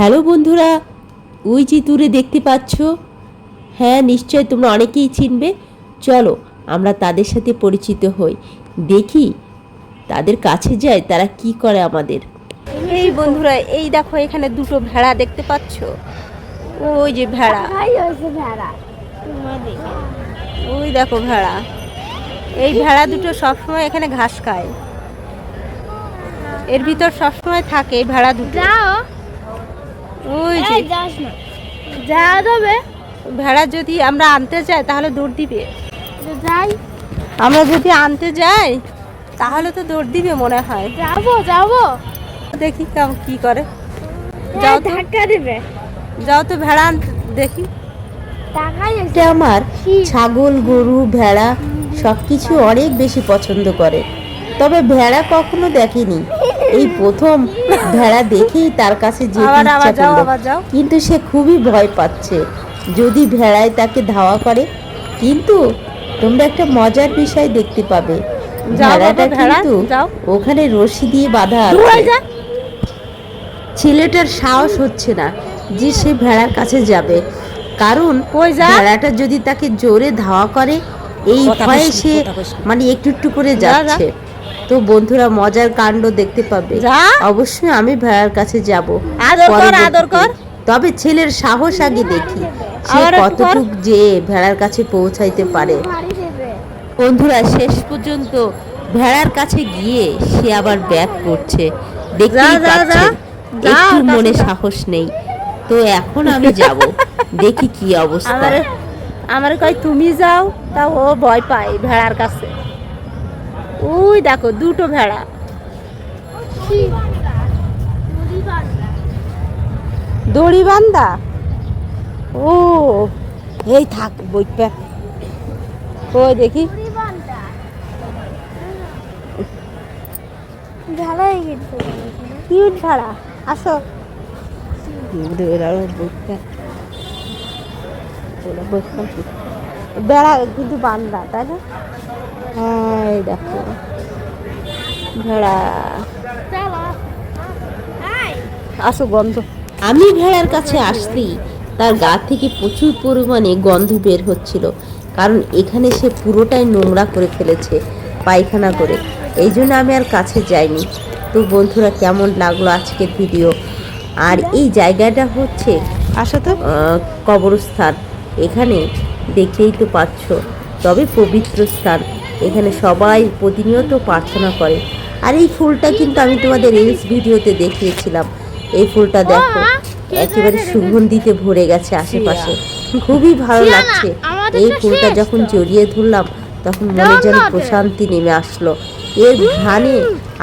Hello বন্ধুরা ওই যে দূরে দেখতে পাচ্ছ? হ্যাঁ নিশ্চয় তোমরা অনেকেই চিনবে। চলো আমরা তাদের সাথে পরিচিত হই। দেখি তাদের কাছে যাই তারা কি করে আমাদের? এই বন্ধুরা এই দেখো এখানে দুটো ভেড়া দেখতে পাচ্ছ? ওই যে ভেড়া। ভেড়া। ওই দেখো ভেড়া। এই ভেড়া দুটো সবসময় এখানে ঘাস খায়। এর ভিতর সবসময় থাকে এই ভেড়া দুটো। যাও। ওই যে। যাস না। যা যাবে। ভেড়া যদি আমরা আনতে যাই তাহলে দৌড় দিবে। যাই। আমরা যদি আনতে যাই তাহলে তো দৌড় দিবে মনে হয়। যাব যাব। দেখি কেমন কি করে। যাও তো। ধাক্কা দেবে। যাও তো ভেড়া আনতে দেখি। এটা আমার ছাগল গরু ভেড়া সব কিছু অনেক বেশি পছন্দ করে। তবে ভেড়া কখনো দেখেনি। এই প্রথম ভেড়া দেখেই তার কাছে যেতে ইচ্ছা করল। কিন্তু সে খুবই ভয় পাচ্ছে। যদি ভেড়ায় তাকে ধাওয়া করে কিন্তু তোমরা একটা মজার বিষয় দেখতে পাবে। ভেড়াটা কিন্তু ওখানে রশি দিয়ে বাঁধা আছে। ছেলেটার সাহস হচ্ছে না যে সে ভেড়ার কাছে যাবে। কারণ? ভেড়াটা যদি তাকে জোরে ধাওয়া করে এই ভয়ে সে মানে একটু একটু করে। যাচ্ছে। তো বন্ধুরা মজার কাণ্ড দেখতে পাবে। অবশ্যই আমি ভেড়ার কাছে যাব। আদর কর, আদর কর। তবে ছেলের সাহস আগে দেখি। সে। কতটুক যে ভেড়ার কাছে পৌঁছাইতে পারে। বন্ধুরা শেষ পর্যন্ত ভেড়ার কাছে গিয়ে সে আবার ব্যাক করছে। দেখতেই। পাচ্ছেন একটু মনে সাহস নেই। তো এখন আমি যাব। দেখি কি অবস্থা। আমার আমার কয় তুমি যাও? তা ও ভয় পায় ভেড়ার কাছে। ওই দেখো, দুটো ভেড়া। দড়ি বান্দা ও, এই থাক বইটা ওই দেখি। কিউট ভেড়া, আসো। বেড়া কিন্তু বান্দা তাই না? হ্যাঁ এই দেখো। ভেড়া। আসো গন্ধ। আমি ভেড়ার কাছে আসতেই তার গা থেকে প্রচুর পরিমাণে গন্ধ বের হচ্ছিল কারণ এখানে সে পুরোটাই নোংরা করে ফেলেছে পায়খানা করে। এই জন্য আমি আর কাছে যাইনি। তো বন্ধুরা কেমন লাগল আজকের ভিডিও? আর এই জায়গাটা হচ্ছে আসো তো কবরস্থান। এখানে দেখতেই তো পাচ্ছ। তবে পবিত্র স্থান। এখানে সবাই প্রতিনিয়ত প্রার্থনা করে। আর এই ফুলটা কিন্তু আমি তোমাদের রিলস ভিডিওতে দেখিয়েছিলাম। এই ফুলটা দেখো একেবারে সুগন্ধিতে ভরে গেছে আশেপাশে। খুবই ভালো লাগছে। এই ফুলটা যখন জড়িয়ে ধরলাম তখন মনে যেন প্রশান্তি নেমে আসলো। এর ঘ্রাণে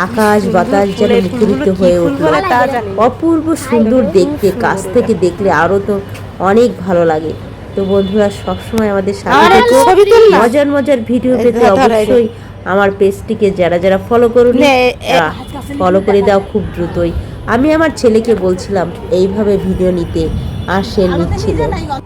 আকাশ বাতাস যেন মুখরিত হয়ে উঠল। অপূর্ব সুন্দর দেখতে কাছ থেকে দেখলে আরও তো অনেক ভালো লাগে। তো বন্ধুরা সবসময় আমাদের সাথে। মজার মজার ভিডিও পেতে অবশ্যই আমার পেজটিকে যারা যারা ফলো করুন ফলো করে দাও খুব দ্রুতই। আমি আমার ছেলেকে বলছিলাম এইভাবে ভিডিও নিতে আর সে নিচ্ছিল